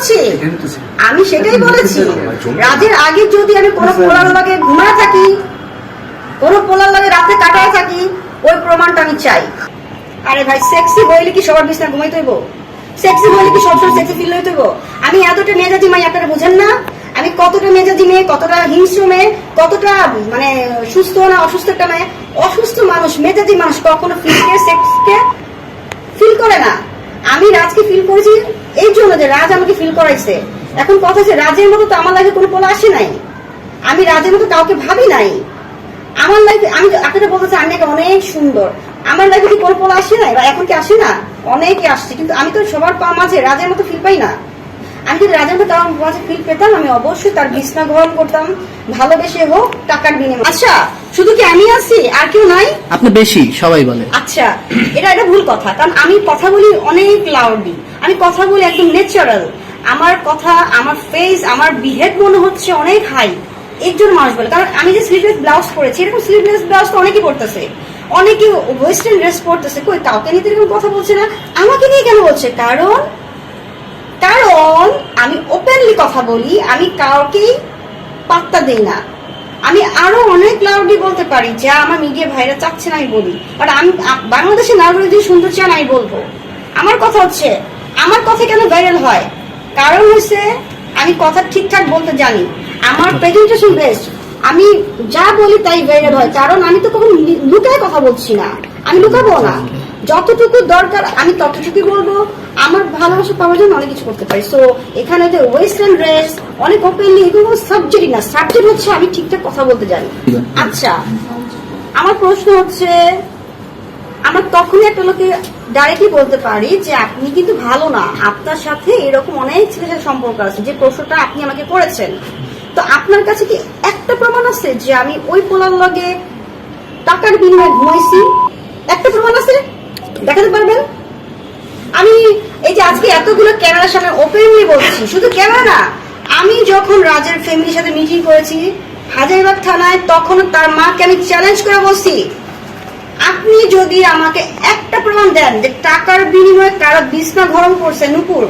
বলছি? আমি সেটাই বলেছি। রাজের আগে যদি আমি কোনো পোলার লাগে ঘুমায় থাকি কোনো পোলার লাগে রাতে কাটায় থাকি ওই প্রমাণটা আমি চাই। আরে ভাই সেক্সি বইলে কি সবার বিছনা ঘুমাইতে হইব? সেক্সি বইলে কি সবসময় সেক্সি ফিল হইতে হইব? আমি এতটা মেজাজি মাই আপনারা বুঝেন না? আমি কতটা মেজাজি মেয়ে কতটা হিংস্র মেয়ে কতটা মানে সুস্থ না অসুস্থ একটা মেয়ে? অসুস্থ মানুষ মেজাজি মানুষ কখনো ফিলকে সেক্সকে ফিল করে না। আমি রাজকে ফিল করেছি এই জন্য যে রাজ আমাকে ফিল করাইছে। এখন কথা হচ্ছে, রাজের মতো তো আমার লাইফে কোনো পোলা আসে নাই। আমি রাজের মতো কাউকে ভাবি নাই। আমার লাইফে আমি আপনারা বলতেছে আমি নাকি অনেক সুন্দর। আমার লাইফে কি কোনো পোলা আসে নাই? বা এখন কি আসে না? অনেকে আসছে, কিন্তু আমি তো সবার পা মাঝে রাজের মতো ফিল পাই না। আমি যদি রাজের মতো কারোর মাঝে ফিল পেতাম, আমি অবশ্যই তার বিছনা গ্রহণ করতাম। ভালোবেসে হোক, টাকার বিনিময়ে। আচ্ছা শুধু কি আমি আছি? আর কেউ নাই? আপনি বেশি সবাই বলে। আচ্ছা এটা এটা ভুল কথা কারণ আমি কথা বলি অনেক লাউডলি আমি কথা বলি একদম ন্যাচারাল আমার কথা আমার ফেস আমার বিহেভ মনে হচ্ছে অনেক হাই একজন মানুষ বলে কারণ আমি যে স্লিভলেস ব্লাউজ পরেছি এরকম স্লিভলেস ব্লাউজ তো অনেকেই পড়তেছে অনেকে ওয়েস্টার্ন ড্রেস পরতেছে কই কাউকে নিয়ে তো এরকম কথা বলছে না। আমাকে নিয়ে কেন বলছে? কারণ কারণ আমি ওপেনলি কথা বলি আমি কাউকেই পাত্তা দেই না। আমি আরও অনেক লাউডলি বলতে পারি যা আমার মিডিয়া ভাইরা চাচ্ছে না আমি বলি। বাট আমি বাংলাদেশের নাগরিক যদি সুন্দর চান আমি বলব। আমার কথা হচ্ছে, আমার কথা কেন ভাইরাল হয়? কারণ হচ্ছে, আমি কথা ঠিকঠাক বলতে জানি। আমার প্রেজেন্টেশন বেস্ট আমি যা বলি তাই ভাইরাল হয়। কারণ আমি তো কখনো লুকায় কথা বলছি না। আমি লুকাবো না। যতটুকু দরকার, আমি ততটুকুই বলব। আমার ভালোবাসা পাওয়ার জন্য অনেক কিছু করতে পারি। সো এখানে যে ওয়েস্টার্ন ড্রেস অনেক ওপেনলি এগুলো সাবজেক্টই না। সাবজেক্ট হচ্ছে আমি ঠিকঠাক কথা বলতে জানি। আচ্ছা আমার প্রশ্ন হচ্ছে, আমরা তখনই একটা লোকে ডাইরেক্টলি বলতে পারি যে, আপনি কিন্তু ভালো না। আপনার সাথে এরকম অনেক ছেলের সম্পর্ক আছে। যে প্রশ্নটা আপনি আমাকে করেছেন। তো আপনার কাছে কি একটা প্রমাণ আছে যে আমি ওই পোলার লগে টাকার বিনিময়ে ঘুমাইছি? একটা প্রমাণ আছে? দেখাতে পারবেন? আমি এই যে আজকে এতগুলো ক্যামেরার সামনে ওপেনলি বলছি, শুধু ক্যামেরা। না আমি যখন রাজের ফ্যামিলির সাথে মিটিং করেছি, হাজারিবাগ থানায় তখন তার মাকে আমি চ্যালেঞ্জ করে বলছি, আপনি যদি আমাকে একটা প্রমাণ দেন যে টাকার বিনিময়ে কারও বিছনা গরম করছে, নুপুর,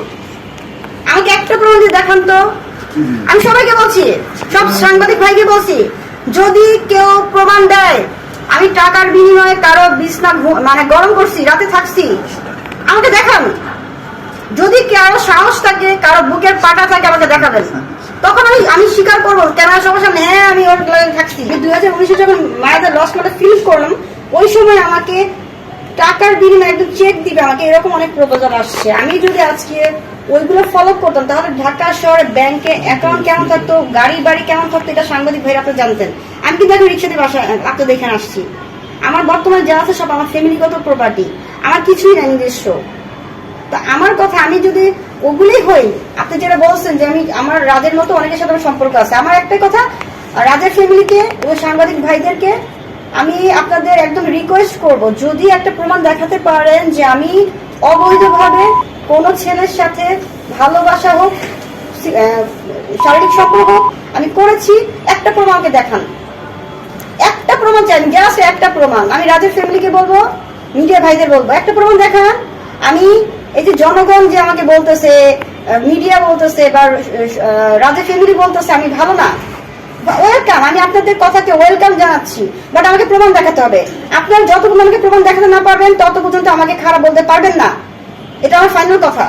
আমাকে একটা প্রমাণ দিয়ে দেখান তো। আমি সবাইকে বলছি, সব সাংবাদিক ভাইকে বলছি, যদি কেউ প্রমাণ দেয় আমি টাকার বিনিময়ে কারও বিছনা মানে গরম করছি, রাতে থাকছি। আমাকে দেখান। যদি কারও সাহস থাকে, কারও বুকের পাটা থাকে, আমাকে দেখাবেন। তখন আমি আমি স্বীকার করব। ক্যামেরা সবার সামনে হ্যাঁ আমি ওর থাকছি। দুই হাজার উনিশে যখন মায়াদের লস মধ্যে ফিল করলাম, ওই সময় আমাকে টাকার বিনিময়ে একটু চেক দিবে। আমাকে এরকম অনেক প্রপোজাল আসছে। আমি যদি আজকে ওইগুলো ফলো করতাম, তাহলে ঢাকা শহরে ব্যাংকে অ্যাকাউন্ট কেমন থাকতো গাড়ি বাড়ি কেমন থাকতো, এটা সাংবাদিক ভাইরা আপনি জানতেন। কিন্তু এখন রিক্সাতে বাসা আপনি দেখে আসছি। আমার বর্তমানে যা আছে সব আমার ফ্যামিলিগত প্রপার্টি আমার কিছুই নাই, নিজস্ব। তা আমার কথা, আমি যদি ওগুলি হই, আপনি যেটা বলছেন যে আমি, আমার রাজের মতো অনেকের সাথে আমার সম্পর্ক আছে। আমার একটাই কথা, রাজের ফ্যামিলিকে ও সাংবাদিক ভাইদেরকে আমি আপনাদের একদম রিকোয়েস্ট করব, যদি একটা প্রমাণ দেখাতে পারেন যে আমি অবৈধভাবে কোন ছেলের সাথে ভালোবাসা হোক শারীরিক সম্পর্ক হোক, আমি করেছি, একটা প্রমাণকে দেখান। একটা প্রমাণ চাই জাস্ট একটা প্রমাণ। আমি রাজের ফ্যামিলিকে বলব মিডিয়া ভাইদের বলব, একটা প্রমাণ দেখান। আমি এই যে জনগণ যে আমাকে বলতেছে মিডিয়া বলতেছে বা রাজের ফ্যামিলি বলতেছে, আমি ভালো না। ওয়েলকাম আমি আপনাদের কথাকে ওয়েলকাম জানাচ্ছি বাট আমাকে প্রমাণ দেখাতে হবে। আপনারা যতক্ষণ আমাকে প্রমাণ দেখাতে না পারবেন তত পর্যন্ত আমাকে খারাপ বলতে পারবেন না। এটা আমার ফাইনাল কথা।